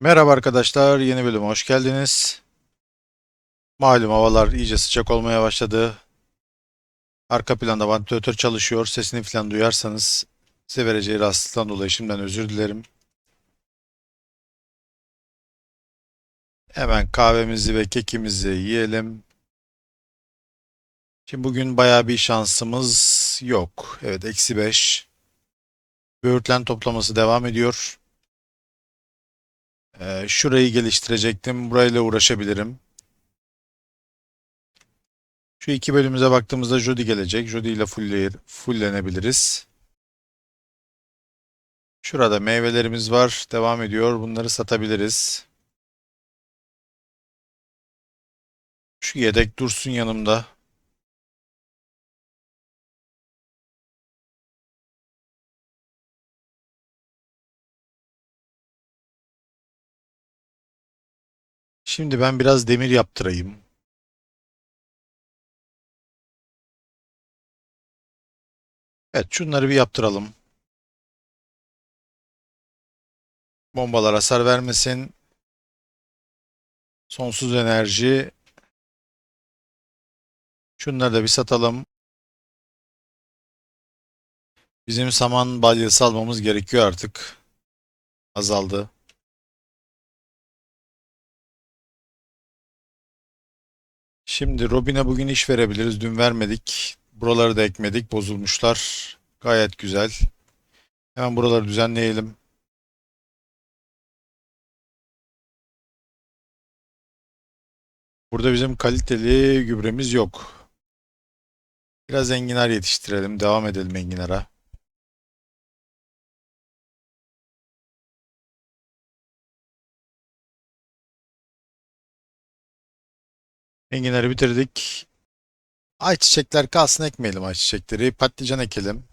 Merhaba arkadaşlar, yeni bölüme hoş geldiniz. Malum havalar iyice sıcak olmaya başladı. Arka planda vantilatör çalışıyor. Sesini falan duyarsanız size vereceği rahatsızlıktan dolayı şimdiden özür dilerim. Hemen kahvemizi ve kekimizi yiyelim. Şimdi bugün bayağı bir şansımız yok. Evet, eksi 5. Böğürtlen toplaması devam ediyor. Ee, şurayı geliştirecektim. Burayla uğraşabilirim. Şu iki bölümümüze baktığımızda Jody gelecek. Jody ile fulllenebiliriz. Şurada meyvelerimiz var. Devam ediyor. Bunları satabiliriz. Şu yedek dursun yanımda. Şimdi ben biraz demir yaptırayım. Evet, şunları bir yaptıralım. Bombalar hasar vermesin. Sonsuz enerji. Şunları da bir satalım. Bizim saman balyası almamız gerekiyor artık. Azaldı. Şimdi Robin'e bugün iş verebiliriz. Dün vermedik. Buraları da ekmedik. Bozulmuşlar. Gayet güzel. Hemen buraları düzenleyelim. Burada bizim kaliteli gübremiz yok. Biraz enginar yetiştirelim. Devam edelim enginara. Enginarı bitirdik. Ayçiçekler kalsın ekmeyelim ayçiçekleri. Patlıcan ekelim.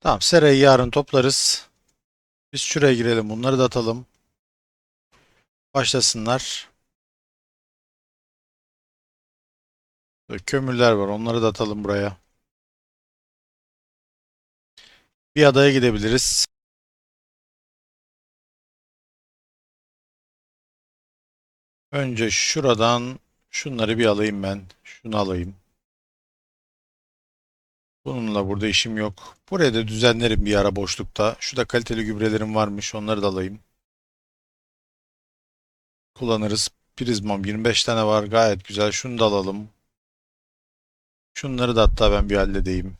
Tamam serayı yarın toplarız. Biz şuraya girelim. Bunları da atalım. Başlasınlar. Kömürler var. Onları da atalım buraya. Bir adaya gidebiliriz. Önce şuradan şunları bir alayım ben. Şunu alayım. Bununla burada işim yok. Buraya da düzenlerim bir ara boşlukta. Şurada kaliteli gübrelerim varmış. Onları da alayım. Kullanırız. Prizmam 25 tane var. Gayet güzel. Şunu da alalım. Şunları da hatta ben bir halledeyim.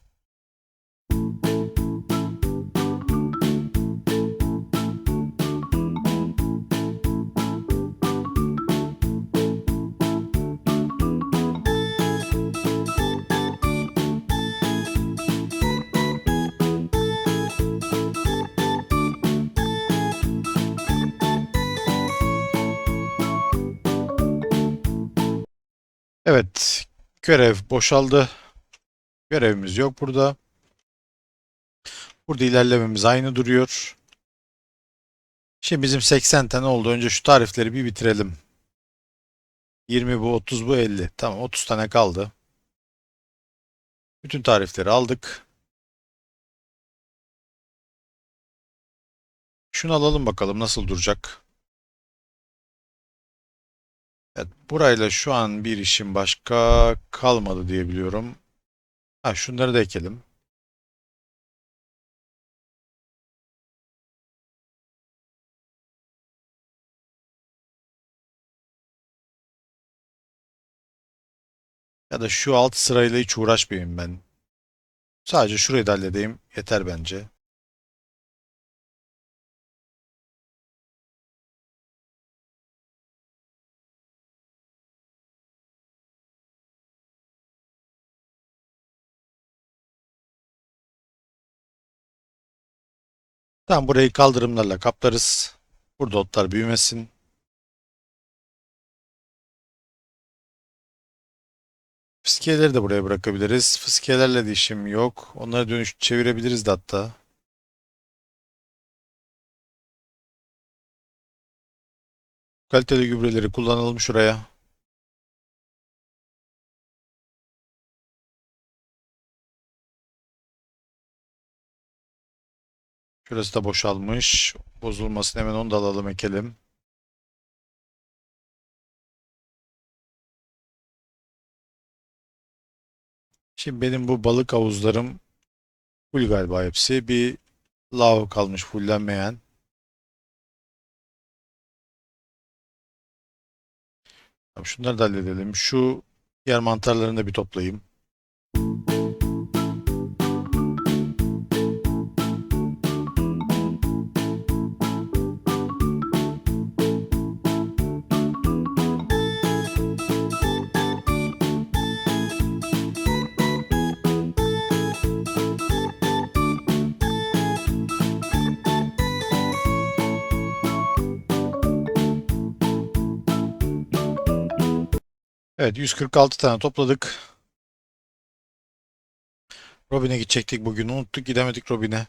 Evet. Görev boşaldı. Görevimiz yok burada. Burada ilerlememiz aynı duruyor. Şimdi bizim 80 tane oldu. Önce şu tarifleri bir bitirelim. 20 bu, 30 bu, 50. Tamam 30 tane kaldı. Bütün tarifleri aldık. Şunu alalım bakalım nasıl duracak. Evet, burayla şu an bir işim başka kalmadı diye biliyorum. Ha, şunları da ekelim. Ya da şu alt sırayla hiç uğraşmayayım ben. Sadece şurayı da halledeyim. Yeter bence. Tamam burayı kaldırımlarla kaplarız. Burada otlar büyümesin. Fıskiyeleri de buraya bırakabiliriz. Fıskiyelerle de işim yok. Onları dönüş çevirebiliriz de hatta. Kaliteli gübreleri kullanalım şuraya. Şurası da boşalmış. Bozulmasın hemen onu da alalım ekelim. Şimdi benim bu balık havuzlarım full galiba hepsi. Bir lav kalmış fullenmeyen. Şunları da halledelim. Şu diğer mantarlarını da bir toplayayım. Evet 146 tane topladık. Robin'e gidecektik bugün. Unuttuk gidemedik Robin'e.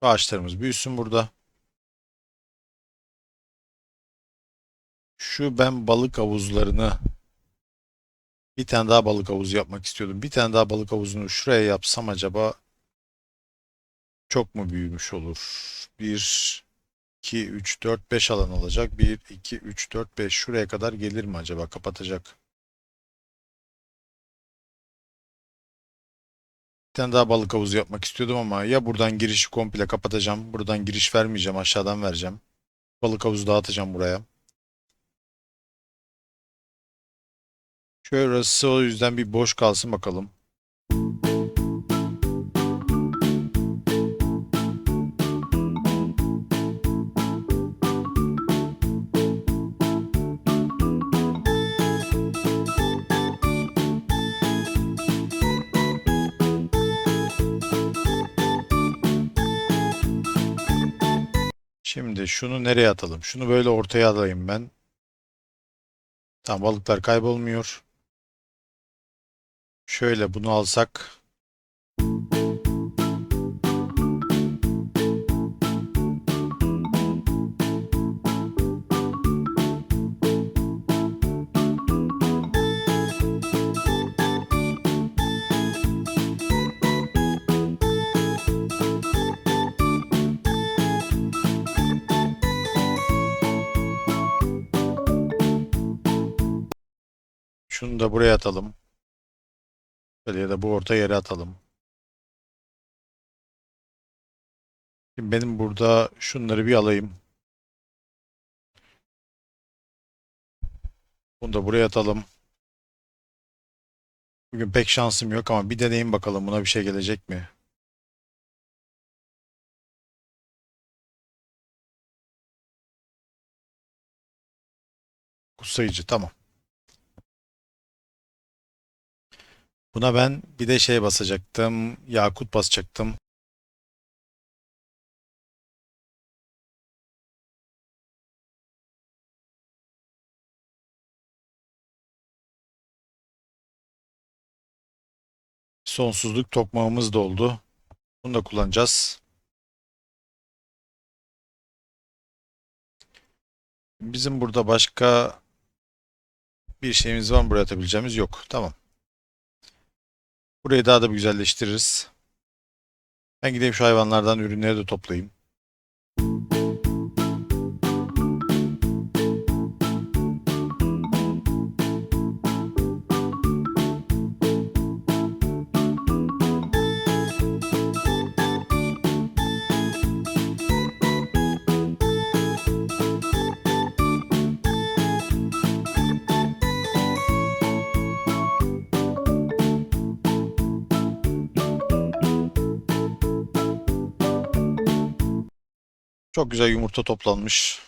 Ağaçlarımız büyüsün burada. Şu ben balık havuzlarını bir tane daha balık havuzu yapmak istiyordum. Bir tane daha balık havuzunu şuraya yapsam acaba çok mu büyümüş olur? 1 2 3 4 5 alan olacak. 1 2 3 4 5 şuraya kadar gelir mi acaba? Kapatacak. Bir tane daha balık havuzu yapmak istiyordum ama ya buradan girişi komple kapatacağım. Buradan giriş vermeyeceğim. Aşağıdan vereceğim. Balık havuzu dağıtacağım buraya. Şurası o yüzden bir boş kalsın bakalım. Şimdi şunu nereye atalım? Şunu böyle ortaya alayım ben. Tamam balıklar kaybolmuyor. Şöyle bunu alsak. Şunu da buraya atalım. Böyle ya da bu orta yere atalım. Şimdi benim burada şunları bir alayım. Bunu da buraya atalım. Bugün pek şansım yok ama bir deneyim bakalım buna bir şey gelecek mi? Kutsayıcı tamam. Buna ben bir de şey basacaktım. Yakut basacaktım. Sonsuzluk tokmağımız da oldu. Bunu da kullanacağız. Bizim burada başka bir şeyimiz var mı buraya atabileceğimiz? Yok. Tamam. Burayı daha da bir güzelleştiririz. Ben gideyim şu hayvanlardan ürünleri de toplayayım. Çok güzel yumurta toplanmış.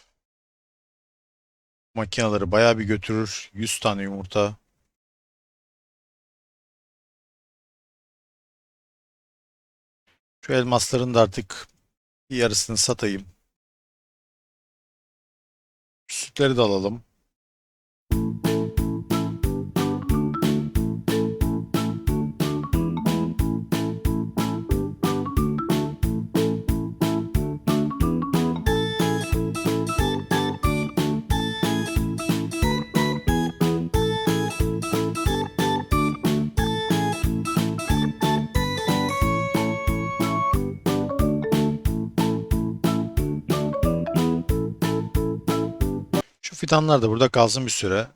Makineleri bayağı bir götürür. 100 tane yumurta. Şu elmasların da artık bir yarısını satayım. Sütleri de alalım. Fidanlar da burada kalsın bir süre.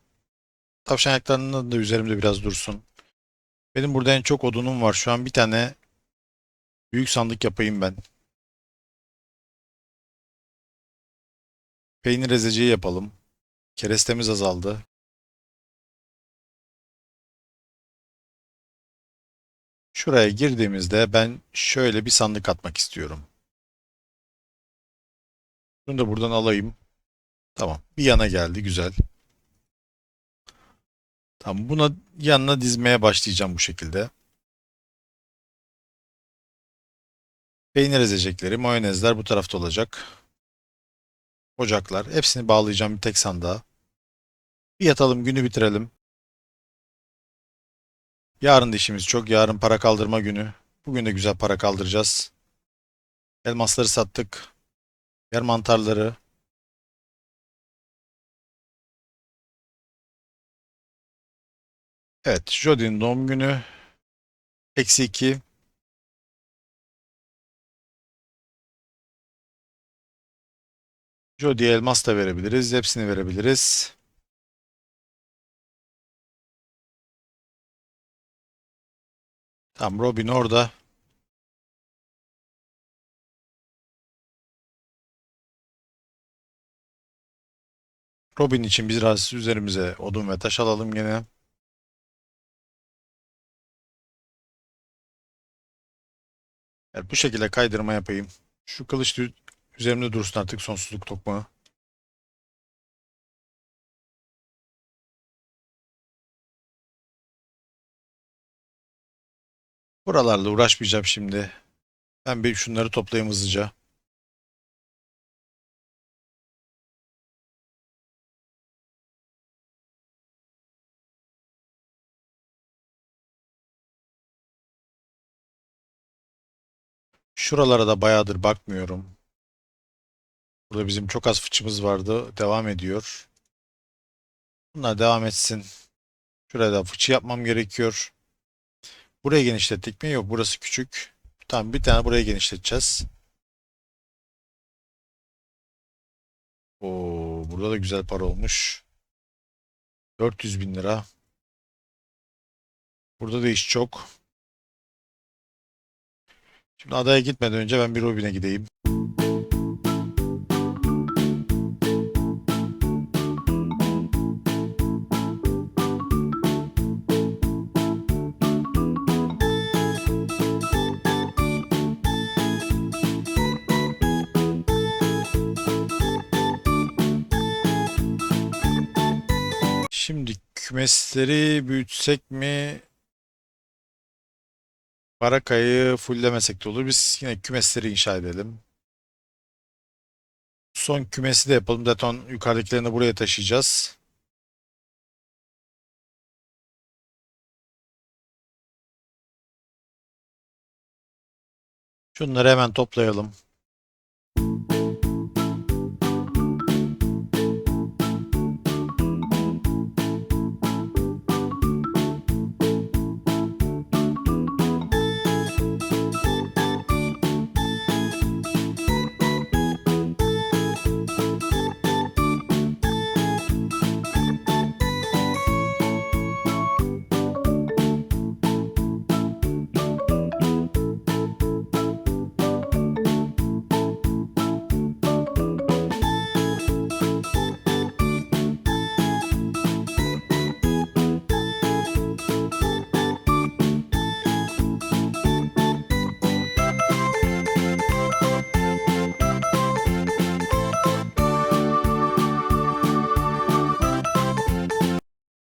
Tavşan ayaklarının da üzerimde biraz dursun. Benim burada en çok odunum var. Şu an bir tane büyük sandık yapayım ben. Peynir ezeceği yapalım. Kerestemiz azaldı. Şuraya girdiğimizde ben şöyle bir sandık atmak istiyorum. Bunu da buradan alayım. Tamam. Bir yana geldi. Güzel. Tamam. Buna yanına dizmeye başlayacağım bu şekilde. Peynir ezecekleri, mayonezler bu tarafta olacak. Ocaklar. Hepsini bağlayacağım bir tek sandığa. Bir yatalım, günü bitirelim. Yarın da işimiz çok. Yarın para kaldırma günü. Bugün de güzel para kaldıracağız. Elmasları sattık. Yer mantarları. Evet, Jodie'nin doğum günü. Eksi 2. Jodie'ye elmas da verebiliriz. Hepsini verebiliriz. Tamam, Robin orada. Robin için biraz üzerimize odun ve taş alalım gene. Evet, bu şekilde kaydırma yapayım. Şu kılıç üzerimde dursun artık sonsuzluk tokmağı. Buralarla uğraşmayacağım şimdi. Ben bir şunları toplayayım hızlıca. Şuralara da bayağıdır bakmıyorum. Burada bizim çok az fıçımız vardı. Devam ediyor. Bunlar devam etsin. Şuraya da fıçı yapmam gerekiyor. Burayı genişlettik mi? Yok burası küçük. Tamam bir tane burayı genişleteceğiz. Oo, burada da güzel para olmuş. 400 bin lira. Burada da iş çok. Şimdi adaya gitmeden önce ben bir Robin'e gideyim. Şimdi kümesleri büyütsek mi? Barakayı fulllemesek de olur. Biz yine kümesleri inşa edelim. Son kümesi de yapalım. Zaten yukarıdakilerini buraya taşıyacağız. Şunları hemen toplayalım.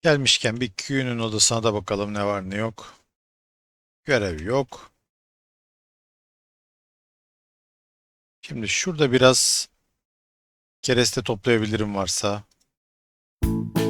Gelmişken bir Q'nun odasına da bakalım ne var ne yok. Görev yok. Şimdi şurada biraz kereste toplayabilirim varsa. Şimdi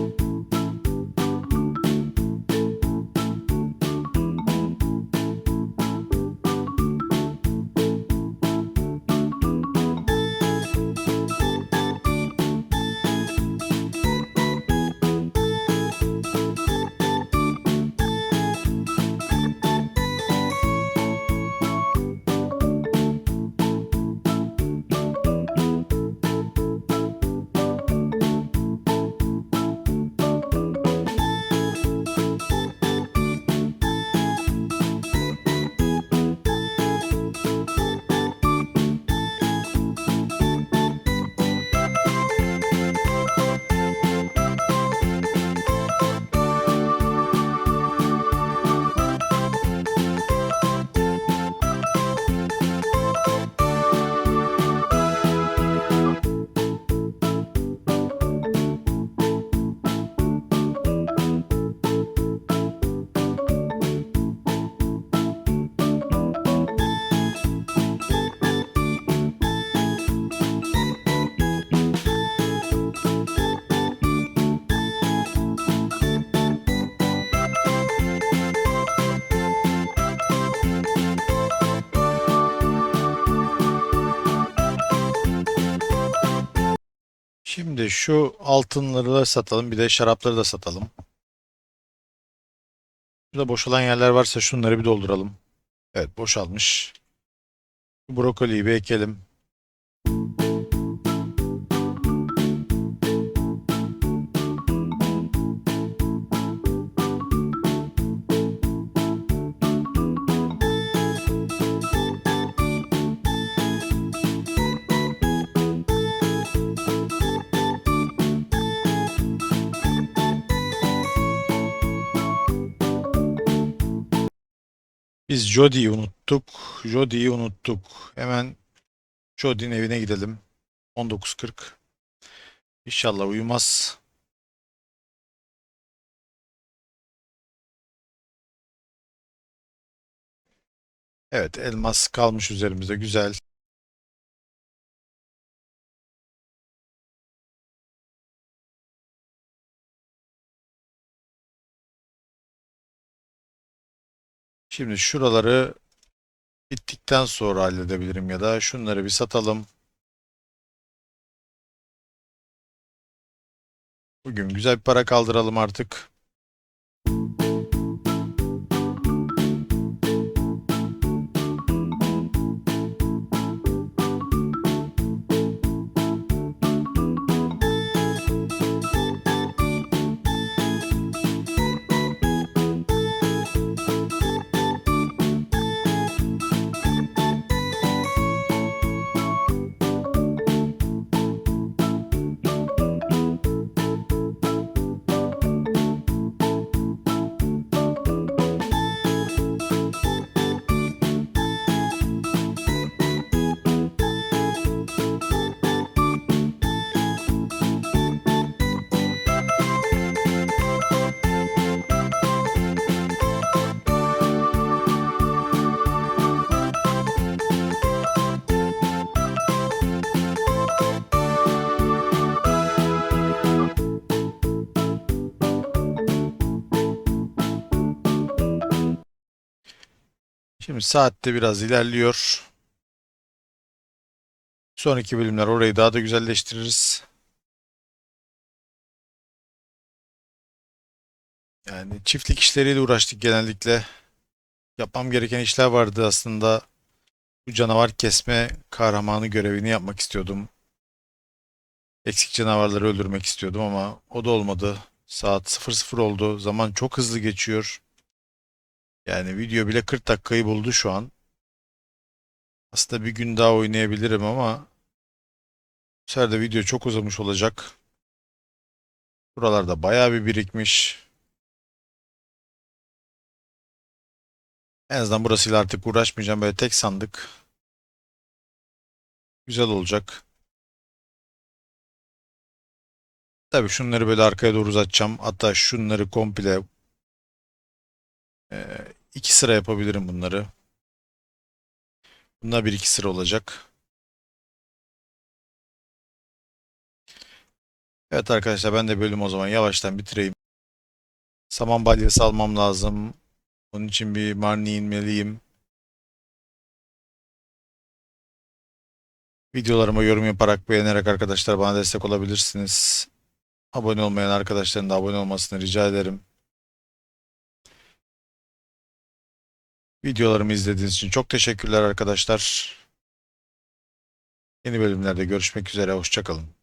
şu altınları da satalım. Bir de şarapları da satalım. Burada boşalan yerler varsa şunları bir dolduralım. Evet boşalmış. Brokoliyi bir ekelim. Biz Jodie'yi unuttuk. Jodie'yi unuttuk. Hemen Jodie'nin evine gidelim. 19.40. İnşallah uyumaz. Evet, elmas kalmış üzerimizde. Güzel. Şimdi şuraları bittikten sonra halledebilirim ya da şunları bir satalım. Bugün güzel bir para kaldıralım artık. Şimdi saatte biraz ilerliyor. Sonraki bölümler orayı daha da güzelleştiririz. Yani çiftlik işleriyle uğraştık genellikle. Yapmam gereken işler vardı aslında. Bu canavar kesme kahramanı görevini yapmak istiyordum. Eksik canavarları öldürmek istiyordum ama o da olmadı. Saat 00 oldu. Zaman çok hızlı geçiyor. Yani video bile 40 dakikayı buldu şu an. Aslında bir gün daha oynayabilirim ama bu sefer de video çok uzamış olacak. Buralarda bayağı bir birikmiş. En azından burasıyla artık uğraşmayacağım. Böyle tek sandık. Güzel olacak. Tabii şunları böyle arkaya doğru uzatacağım. Hatta şunları komple ee, iki sıra yapabilirim bunları. Bunlar bir iki sıra olacak. Evet arkadaşlar ben de bölüm o zaman yavaştan bitireyim. Saman balyası almam lazım. Onun için bir marni inmeliyim. Videolarıma yorum yaparak beğenerek arkadaşlar bana destek olabilirsiniz. Abone olmayan arkadaşların da abone olmasını rica ederim. Videolarımı izlediğiniz için çok teşekkürler arkadaşlar. Yeni bölümlerde görüşmek üzere. Hoşçakalın.